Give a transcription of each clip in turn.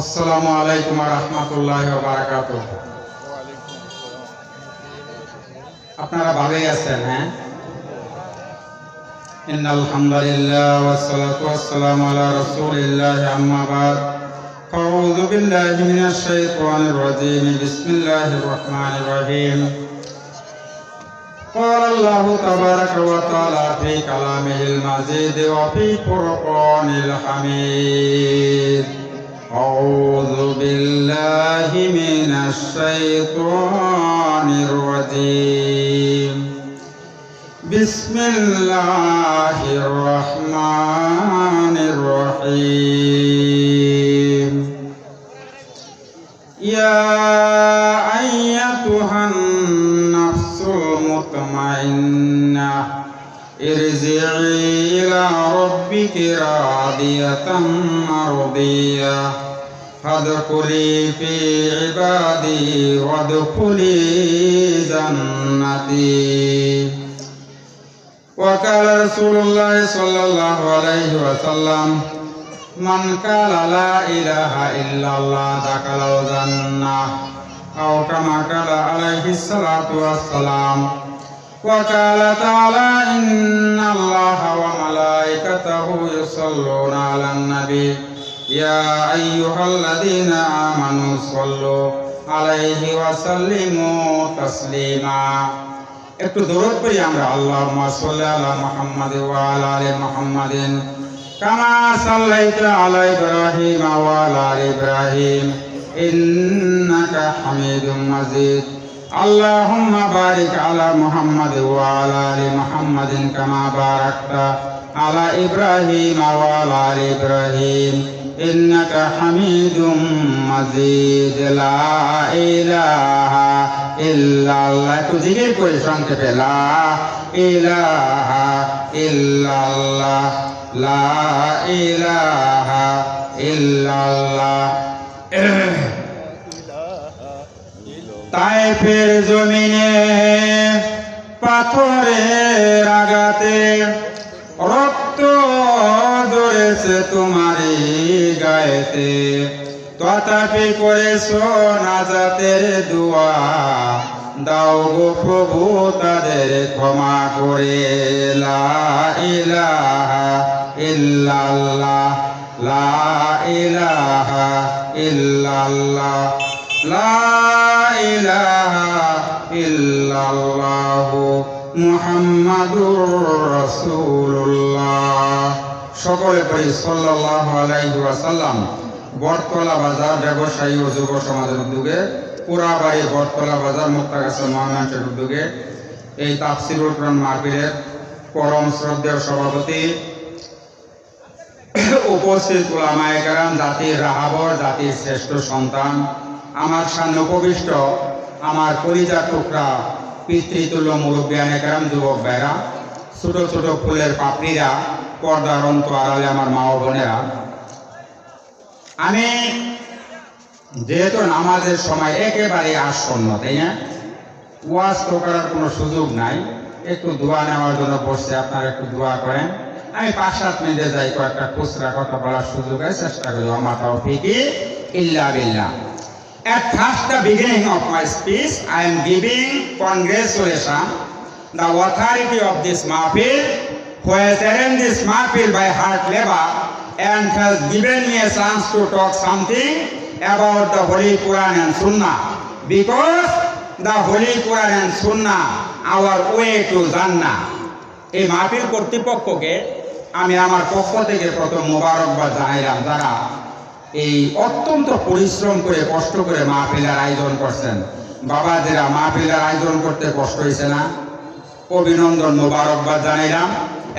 আসসালামু আলাইকুম রহমতুল্লাহ বারাকাত আপনারা ভালোই আছেন হ্যাঁ إن الحمد لله والصلاة والسلام على رسول الله أما بعد أعوذ بالله من الشيطان الرجيم بسم الله الرحمن الرحيم قال الله تبارك وتعالى في كلامه المجيد وفي فرقان الحميد أعوذ بالله من الشيطان الرجيم. بسم الله الرحمن الرحيم. يا أيتها النفس المطمئنة ارجعي إلى ربك راضية مرضية. فادخلي في عبادي وادخلي جنتي وقال رسول الله صلى الله عليه وسلم من قال لا إله إلا الله دخل الجنة أو كما قال عليه الصلاة والسلام وقال تعالى إن الله وملائكته يصلون على النبي يا أيها الذين آمنوا صلوا عليه وسلموا تسليما একটু দৌড় করি আমরা আল্লাহ সাল্লি আলা মুহাম্মাদ ওয়া আলা আলি মুহাম্মাদিন কামা সাল্লাইতা আলা ইব্রাহিম ওয়া আলা আলি ইব্রাহিম ইন্নাকা হামিদুম মাজিদ اللهم بارك على محمد وعلى ال محمد كما باركت على ابراهيم وعلى ال ابراهيم انك حميد مجيد لا اله الا الله একটু জিকির করে সংক্ষেপে লা ইলাহা ইল্লাল্লাহ লা ইলাহা ইল্লাল্লাহ তাইফের জমিনে পাথরের আঘাতে রক্ত ধরেছে তোমারই গায়েতে। তথাপি করেছ নাজাতের দোয়া। দাও গো প্রভু তাদের ক্ষমা করে। লা ইলাহা ইল্লাল্লাহ, লা ইলাহা ইল্লাল্লাহ, লা ইলাহা ইল্লাল্লাহ, মুহাম্মাদুর সকলে পড়ি ওয়াসাল্লাম, বটতলা বাজার ব্যবসায়ী ও যুব সমাজের উদ্যোগে, পুরাবাড়ি বটতলা বাজার মুক্তাগাছা মহামাঞ্চের উদ্যোগে, এই তাফসিরুল কোরআন মাহফিলের পরম শ্রদ্ধেয় সভাপতি, উপস্থিত ওলামায়ে কেরাম, জাতির রাহাবর, জাতির শ্রেষ্ঠ সন্তান, আমার সামনে উপবিষ্ট আমার পরিজার টুকরা পিতৃতুল্য মুরব্বিয়ানে কেরাম, যুবক ভাইরা, ছোট ছোট ফুলের পাপড়িরা পর্দার অন্ত আড়ালে আমার মা ও বোনেরা আমি যেহেতু নামাজের সময় একেবারে আসন্ন তাই না? ওয়াজ তো করার কোনো সুযোগ নাই। একটু দোয়া নেওয়ার জন্য বসছে আপনারা একটু দোয়া করেন। আমি পাঁচ সাত মিনিটে যাই কয়েকটা খুচরা কথা বলার সুযোগ আছে চেষ্টা করি। আমার তৌফিকি ইল্লা বিল্লা At first the beginning of my speech, I am giving congratulations. The authority of this mahfil who has arranged this mahfil by hard labor and has given me a chance to talk something about the Holy Quran and Sunnah because the Holy Quran and Sunnah our way to Jannah. এই মাহফিল কর্তৃপক্ষকে আমি আমার পক্ষ থেকে প্রথম মোবারকবাদ জানাইলাম যারা এই অত্যন্ত পরিশ্রম করে কষ্ট করে মাহফিলের আয়োজন করছেন বাবাদেরা মাহফিলের আয়োজন করতে কষ্ট হয়েছে না অভিনন্দন মোবারকবাদ জানাইলাম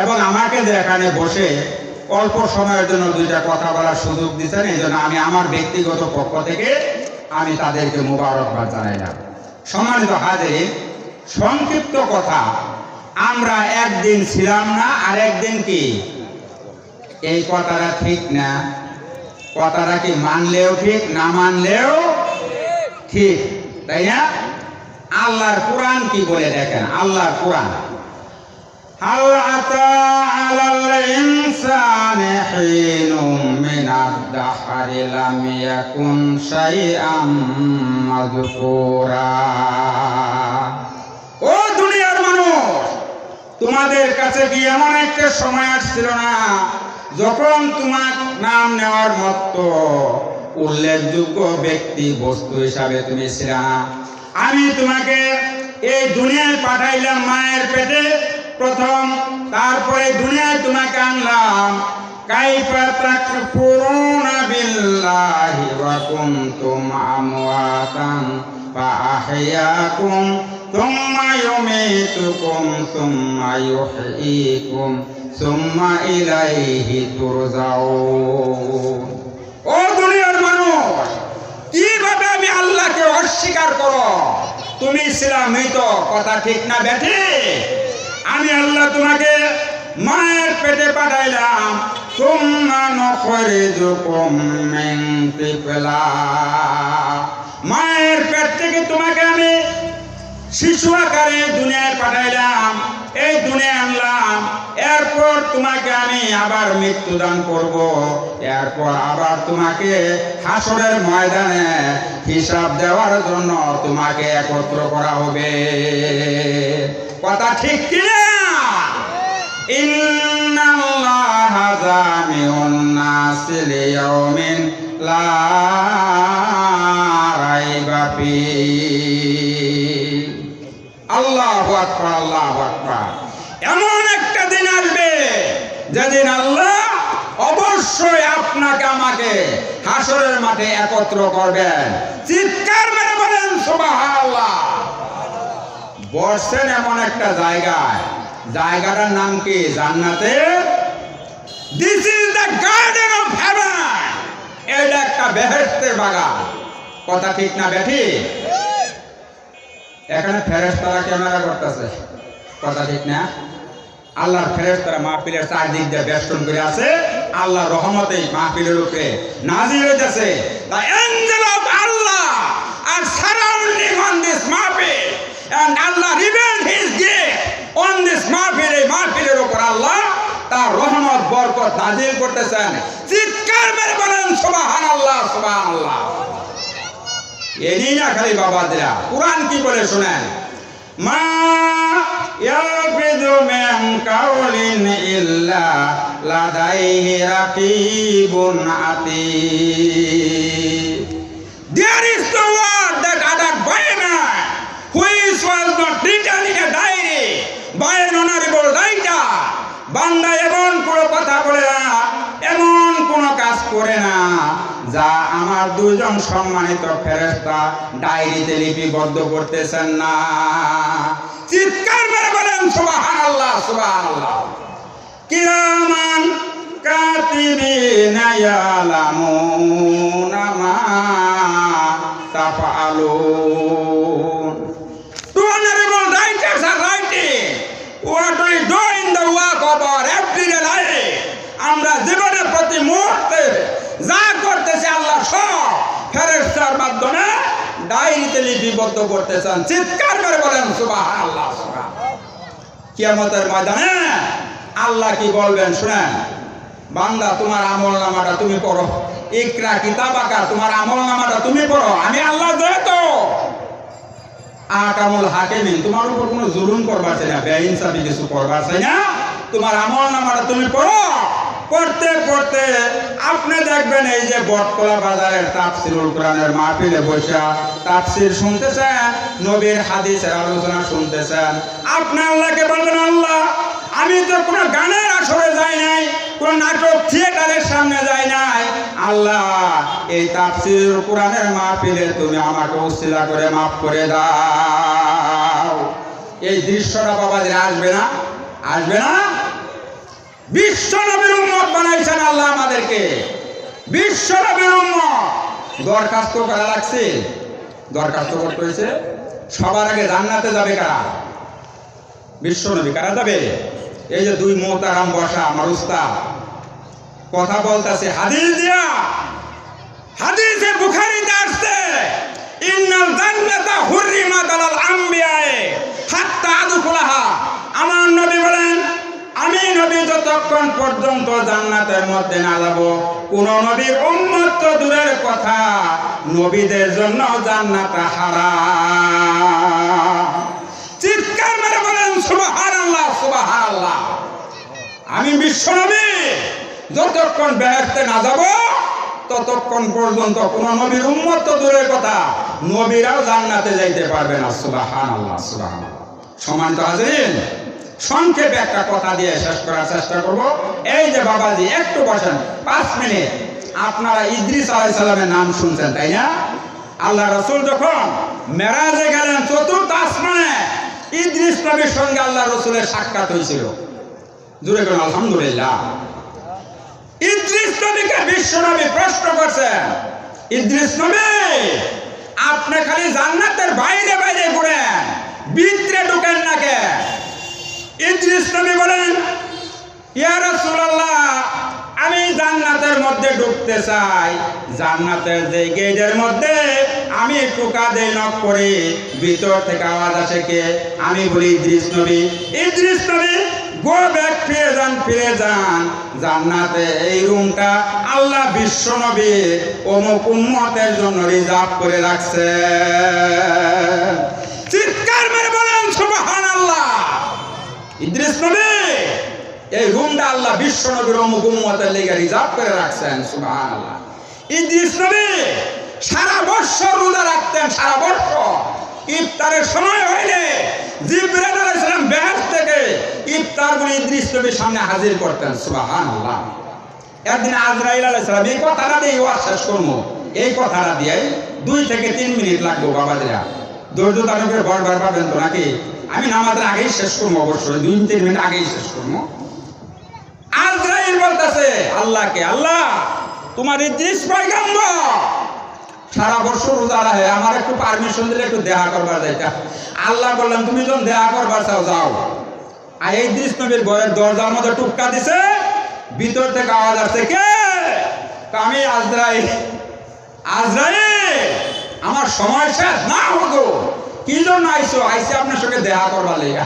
এবং আমাকে এখানে বসে অল্প সময়ের জন্য দুইটা কথা বলার সুযোগ দিচ্ছেন, এই জন্য আমি আমার ব্যক্তিগত পক্ষ থেকে আমি তাদেরকে মোবারকবাদ জানাইলাম। সম্মানিত হাজির সংক্ষিপ্ত কথা, আমরা একদিন ছিলাম না, আর একদিন কি? এই কথাটা ঠিক না। কথাটা কি মানলেও ঠিক, না মানলেও ঠিক, তাই না? আল্লাহর কোরআন কি বলে দেখেন? আল্লাহর কোরআন। الدهر لم يكن شيئا مذكورا ও দুনিয়ার মানুষ তোমাদের কাছে কি এমন একটা সময় আসছিল না যখন তোমার নাম নেওয়ার মতো উল্লেখযোগ্য ব্যক্তি বস্তু হিসাবে তুমি ছিল না আমি তোমাকে এই দুনিয়ায় পাঠাইলাম মায়ের পেটে প্রথম তারপরে দুনিয়ায় তোমাকে আনলাম কাইফা তাকফুরুনা বিল্লাহি ওয়া কুনতুম আমওয়াতান فأحياكم ثم يميتكم ثم يحييكم ثم إليه ترجعون ও দুনিয়ার মানুষ কিভাবে আমি আল্লাহকে অস্বীকার করো তুমি ছিলাম মৃত কথা ঠিক না বেঠে আমি আল্লাহ তোমাকে মায়ের পেটে পাঠাইলাম। নখরিজুকুম মিন তিফলা মায়ের পেট থেকে তোমাকে আমি শিশু আকারে দুনিয়ায় পাঠাইলাম। এই দুনিয়ায় আনলাম। এরপর তোমাকে আমি আবার মৃত্যুদান করব। এরপর আবার তোমাকে হাসরের ময়দানে হিসাব দেওয়ার জন্য তোমাকে একত্র করা হবে। কথা ঠিক কিনা? ইন্নাল্লাহা জামিউন নাসি লিয়াউমিন লা রাইবা ফীহ। আল্লাহু আকবার আল্লাহু আকবার। এমন একটা দিন আসবে যেদিন আল্লাহ অবশ্যই আপনাকে আমাকে হাসরের মাঠে একত্র করবেন। চিৎকার মেরে বলেন, সুবহানাল্লাহ। বসছেন এমন একটা জায়গায়। জায়গাটার নাম কি? জান্নাতে? This is the garden of heaven এটা একটা বেহেশতের বাগান। কথা ঠিক না, বেঠি? এখানে ফেরেশতারা ক্যামেরা করতেছে। কথা ঠিক না? আল্লাহর ফেরেশতারা মাহফিলের চারদিক দিয়ে বেষ্টন করে আছে। আল্লাহ রহমতে মাহফিলের উপরে নাজির হইতেছে। The angel of Allah R surrounding on this mahfil and Allah reveal this mahfil, এই মাহফিলের উপর আল্লাহ তার রহমত, বরকত নাজিল করতেছেন। চিৎকার মেরে বলেন, সুবহানাল্লাহ সুবহানাল্লাহ। এরই না খালি বাবাদেরা কোরআন কি বলে শোনেন? মা written বান্দা এমন কোনো কথা বলে না, এমন কোনো কাজ করে না, যা আমার দুজন সম্মানিত ফেরেস্তা ডায়েরিতে লিপিবদ্ধ করতেছেন না। চিৎকার মেরে বলেন সুবাহান আল্লাহ সুবাহান আল্লাহ কিরামান কাতিবিনা ইয়ালামুনা মা তাফআলুন। Our everyday life. আমরা জীবনের প্রতি মুহূর্তে যা করতেছি আল্লাহ সব ফেরেশতার মাধ্যমে ডায়েরিতে লিপিবদ্ধ করতেছেন চিৎকার করে বলেন, সুবহানাল্লাহ সুবহানাল্লাহ। কিয়ামতের ময়দানে আল্লাহ কি বলবেন শুনেন? বান্দা, তোমার আমল নামাটা তুমি পড়ো। ইকরা কিতাবাকা তোমার আমল নামাটা তুমি পড়ো। আমি আল্লাহ যেহেতু আকামুল হাকিমিন, তোমার উপর কোনো জুলুম করবার চাই না, বেইনসাফি কিছু করবার চাই না। তোমার আমল নামাটা তুমি পড়ো। পড়তে পড়তে আপনি দেখবেন এই যে বটকলা বাজারের তাফসিরুল কোরআনের মাহফিলে বসা তাফসির শুনতেছেন, নবীর হাদিসের আলোচনা শুনতেছেন। আপনি আল্লাহকে বলবেন, আল্লাহ, আমি তো কোনো গানের আসরে যাই নাই, কোন নাটক থিয়েটারের সামনে যাই নাই। আল্লাহ, এই তাফসির কোরআনের মাহফিলে তুমি আমাকে উসিলা করে মাফ করে দাও। এই দৃশ্যটা বাবাদের আসবে না? আসবে না? বিশ্ব নবীর উম্মত বানাইছেন আল্লাহ আমাদেরকে। বিশ্ব নবীর উম্মত। দরখাস্ত করা লাগছে। দরখাস্ত করতে হয়েছে, সবার আগে জান্নাতে যাবে কারা? বিশ্ব নবী কারা যাবে? এই যে দুই মোহতারাম বসা, আমার উস্তাদ। কথা বলতেছে, হাদিস দিয়া। হাদিসে বুখারীতে আসছে ইন্নাল জান্নাতা হুররিমাত আলাল আমবিয়ায়ে হাত্তা আদখুলাহা আমার নবী বলেন যতক্ষণ পর্যন্ত জান্নাতের মধ্যে না যাব, কোন নবীর উম্মত তো দূরের কথা, নবীদের জন্য জান্নাত হারা চিৎকার মেরে বলেন, সুবহানাল্লাহ আল্লাহ আমি বিশ্ব নবী, যতক্ষণ বেহেস্তে না যাব, ততক্ষণ পর্যন্ত কোন নবীর উম্মত তো দূরের কথা, নবীরাও জান্নাতে যাইতে পারবে না সুবাহান আল্লাহ সুবাহান সমান তো হাজরিন সংক্ষেপে একটা কথা দিয়ে শেষ করার চেষ্টা করব। এই যে বাবাজি, একটু বসেন, পাঁচ মিনিট। আপনারা ইদ্রিস আলাই সালামের নাম শুনছেন, তাই না? আল্লাহ রসুল যখন মেরাজে গেলেন চতুর্থ আসমানে, ইদ্রিস নবীর সঙ্গে আল্লাহ রসুলের সাক্ষাৎ হয়েছিল। জুড়ে গেল আলহামদুলিল্লাহ। ইদ্রিস নবীকে বিশ্ব নবী প্রশ্ন করছেন, ইদ্রিস নবী, আপনি খালি জান্নাতের বাইরে বাইরে ঘুরেন, ভিতরে ঢুকেন না কে আমি জান্নাতের মধ্যে ঢুকতে চাই। জান্নাতের যে গেটের মধ্যে আমি টোকা দেই নক করি, ভিতর থেকে আওয়াজ আসে কে? আমি বলি, ইদ্রিস নবী ইদ্রিস নবী গো ব্যাক ফিরে যান ফিরে যান। জান্নাতে এই রুমটা আল্লাহ বিশ্ব নবী অমুক উম্মতের জন্য রিজার্ভ করে রাখছে। চিৎকার মেরে বলেন, সুবহানাল্লাহ। ইদ্রিস নবী এই রুমটা আল্লাহ বিশ্ব নবীর অমুক উম্মতের লেগে রিজার্ভ করে রাখছেন, সুবহানাল্লাহ। ইদ্রিস নবী সারা বছর রোজা রাখতেন, সারা বছর। ইফতারের সময় হইলে জিব্রাইল আলাইহিস সালাম বেহেশত থেকে ইফতার করে ইদ্রিস নবীর সামনে হাজির করতেন, সুবহানাল্লাহ। একদিন আজরাইল আলাইহিস সালাম, এই কথাটা দিয়ে ওয়াজ শেষ করব। এই কথাটা দিয়ে দুই থেকে তিন মিনিট লাগবে বাবাদিরা। ধৈর্য ধারণ করে বারবার পাবেন তো নাকি? আমি নামাজের আগেই শেষ করব অবশ্যই, দুই তিন মিনিট আগেই শেষ করব। আজরাইল বলতেছে, আল্লাহকে, আল্লাহ, তোমার ইদ্রিস পয়গম্বর সারা বছর রোজা রাখে, আমার একটু পারমিশন দিলে একটু দেখা করবার যাইতা আল্লাহ বললাম তুমি যখন দেখা করবার চাও, যাও। আর এই দৃশ নবীর ঘরের দরজার মধ্যে টুপকা দিছে, ভিতর থেকে আওয়াজ আসছে, কে? আমি আজরাইল আজরাইল, আমার সময় শেষ না হতো কি জন্য আইসো আইসে আপনার সঙ্গে দেখা করবা লেগা।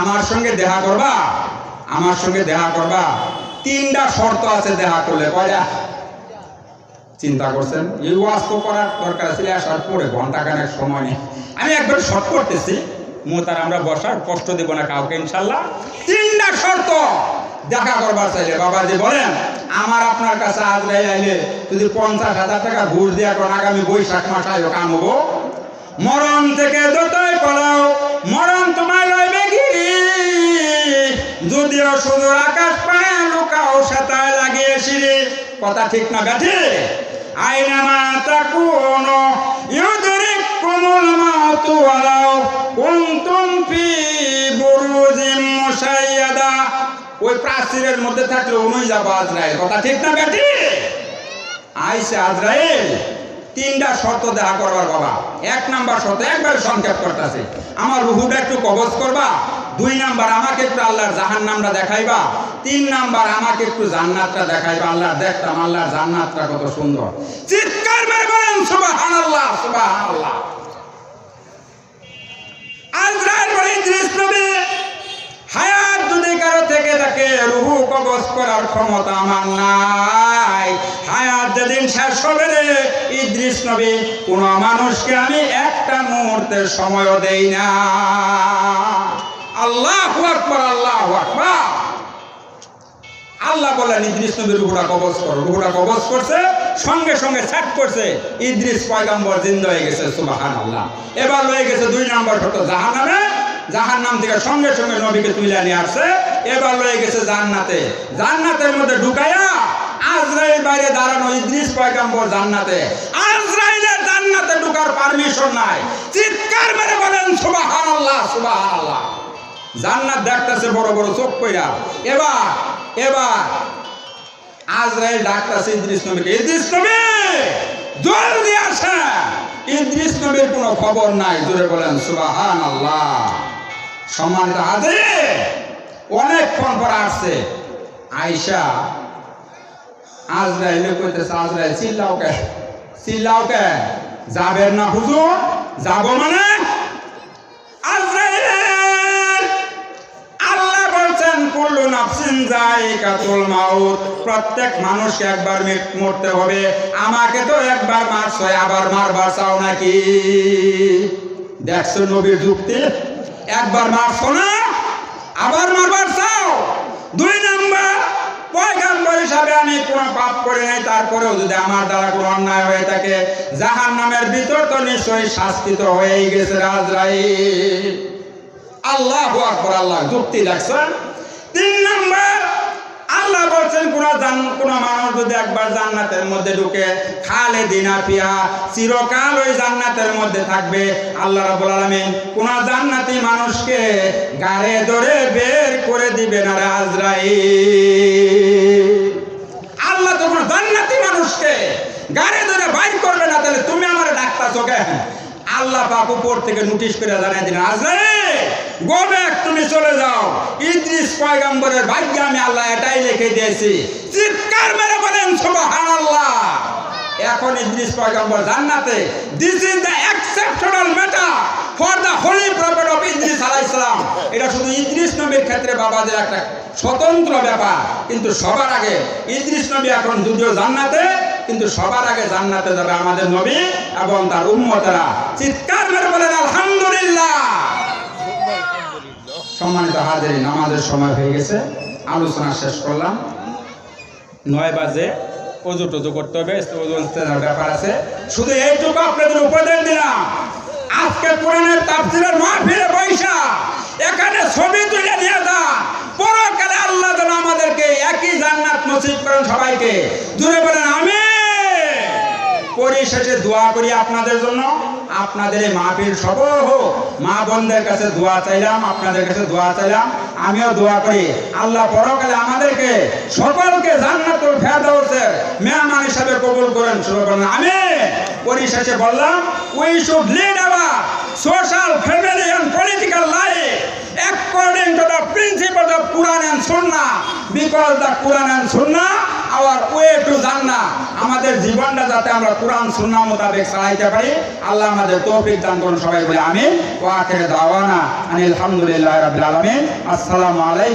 আমার সঙ্গে দেখা করবা? আমার সঙ্গে দেখা করবা? তিনটা শর্ত আছে দেখা করলে, কয়টা? চিন্তা করছেন? এই ওয়াজ তো করার দরকার ছিল আসার পরে ঘণ্টা খানেক সময় নেই। আমি একবার শর্ট করতেছি, মোতার আমরা বসার কষ্ট দেব না কাউকে, ইনশাল্লাহ। তিনটা শর্ত দেখা করবার চাইলে, বাবাজি বলেন, আমার আপনার কাছে আজ আইলে যদি পঞ্চাশ হাজার টাকা ঘুষ দেওয়া করেন, আগামী বৈশাখ মাস আয়ো কাম হব মরণ থেকে যতই পলাও, মরণ তোমায় যদিও শুধু আকাশ পায় লুকাও সাতায় লাগিয়ে সিঁড়ি, কথা ঠিক না ব্যাঠি আইনামা তাকুনো ইউদরিকুমুল মাউতু ওয়ালাউ কুনতুম ফি বুরুজিম মুশাইয়াদা ওই প্রাচীরের মধ্যে থাকলে উনুই যাব আজরাইল, কথা ঠিক না ব্যাঠি আইসে আজরাইল, তিনটা শর্ত দেখা করবার বাবা। এক নাম্বার শর্ত, একবার সংক্ষেপ করতেছে। আমার রুহুটা একটু কবজ করবা? দুই নাম্বার, আমাকে একটু আল্লাহর জাহান নামটা দেখাইবা। তিন নাম্বার, আমাকে একটু জান্নাতটা দেখাইবা। আল্লাহ, দেখতাম আল্লাহর জান্নাতটা কত সুন্দর। চিৎকার মেরে বলেন, সুবহানাল্লাহ সুবহানাল্লাহ। আজরাইল বলে ইদ্রিস থেকে থাকে, রুহু কবজ করার ক্ষমতা আমার নাই। হায়াত শেষ হবে রে, ইদ্রিস নবী, কোন মানুষকে আমি একটা মুহূর্তের সময়ও দেই না। আল্লাহ আকবার আল্লাহ আকবার। আল্লাহ বললেন, ইদ্রিস নবীর রুহুটা কবজ করো। রুহুটা কবজ করছে, সঙ্গে সঙ্গে ছাট করছে। ইদ্রিস পয়গম্বর জিন্দা হয়ে গেছে সুবাহান আল্লাহ এবার হয়ে গেছে দুই নম্বর হতো জাহান নামে জাহান নাম থেকে সঙ্গে সঙ্গে নবীকে তুলে নিয়ে আসছে। এবার লয়ে গেছে জান্নাতে। জান্নাতের মধ্যে ঢুকাইয়া আজরাইল বাইরে দাঁড়ানো ইদ্রিস পয়গম্বর জান্নাতে। আজরাইলের জান্নাতে ঢুকার পারমিশন নাই। চিৎকার মেরে বলেন, সুবহানাল্লাহ সুবহানাল্লাহ। জান্নাত দেখতেছে বড় বড় চোখ কইরা। এবার এবার, আজরাইল ডাকতেছে ইদ্রিস নবীকে। ইদ্রিস নবী, জলদি আসে ইদ্রিস নবীর কোনো খবর নাই, জোরে বলেন সুবাহান আল্লাহ সম্মানিত হাজরে অনেকক্ষণ পর আসছে। আয়সা আজরাইলে কইতেছে, আজরাইল, চিল্লাও কে? চিল্লাও কে? যাবেন না হুজুর? যাব মানে? কুল্লু নাফসিন যায়িকাতুল মাউত। প্রত্যেক মানুষকে একবার মরতে হবে। আমাকে তো একবার মারছ, আবার মারবার চাও নাকি? দেখছ নবীর যুক্তি? একবার মারছো না, আবার মারবার চাও? দুই নাম্বার, পয়গাম্বর হিসাবে আমি কোনো পাপ করে নাই, তারপরেও যদি আমার দ্বারা কোনো অন্যায় হয়ে থাকে জাহান নামের ভিতর তো নিশ্চয়ই শাস্তি তো হয়েই গেছে রাজরাই। আল্লাহ আকবর, আল্লাহ, যুক্তি দেখছেন? তিন নম্বর, আল্লাহ বলছেন, কোন জান, কোন মানুষ যদি একবার জান্নাতের মধ্যে ঢুকে, খালে দিনা পিয়া চিরকাল ওই জান্নাতের মধ্যে থাকবে। আল্লাহ রাব্বুল আলামিন কোন জান্নাতি মানুষকে গাড়ে ধরে বের করে দিবে না আজরাইল। আল্লাহ তোমার জান্নাতি মানুষকে গাড়ি ধরে বাইর করবে না, তাহলে তুমি আমার ডাক্তার কেন? আল্লাহ পাক উপর থেকে নোটিশ করে জানাই দিন আজরে গো ব্যাক তুমি চলে যাও। ইদ্রিস পয়গম্বরের ভাগ্যে আমি আল্লাহ এটাই লিখে দিয়েছি। চিৎকার মেরে বলেন, সুবহানাল্লাহ। এখন ইদ্রিস পয়গম্বর জান্নাতে। This is the exceptional matter for the holy prophet of Idris আলাইহিস সালাম। এটা শুধু ইদ্রিস নবীর ক্ষেত্রে বাবাদের একটা স্বতন্ত্র ব্যাপার। কিন্তু সবার আগে ইদ্রিস নবী এখন যদিও জান্নাতে, কিন্তু সবার আগে জান্নাতে যাবে আমাদের নবী এবং তার উম্মতেরা। চিৎকার মেরে বলেন আলহামদুলিল্লাহ সম্মানিত হাজিরিন আমাদের সময় হয়ে গেছে, আলোচনা শেষ করলাম। নয় বাজে, অজু টজু করতে হবে ব্যাপার আছে। শুধু এইটুকু আপনাদের উপদেশ দিলাম। আজকে কোরআনের তাফসিরের মাহফিলে পয়সা এখানে ছবি তুলে নিয়ে যান পরকালে আল্লাহ আমাদেরকে একই জান্নাত নসিব করেন সবাইকে। জুড়ে বলেন আমি পরিশেষে দোয়া করি আপনাদের জন্য। আপনাদের এই মাহফিল সব হোক। মা বোনদের কাছে দোয়া চাইলাম, আপনাদের কাছে দোয়া চাইলাম। আমিও দোয়া করি, আল্লাহ পরকালে আমাদেরকে সকলকে জান্নাতুল ফেরদাউসের মেহমান হিসাবে কবুল করেন, শুরু করেন। আমি পরিশেষে বললাম we should lead our social family and political life according to দ্য principles of Quran and Sunnah because the Quran and Sunnah our way to Jannah আমাদের জীবনটা যাতে আমরা কোরআন, সুন্নাহ মোতাবেক চালাইতে পারি, আল্লাহ আমাদের তৌফিক দান করুন সবাই বলে আমি ওয়া আখির দাওয়ানা আনিল হামদুলিল্লাহি রাব্বিল আলামিন। আসসালামু আলাইকুম।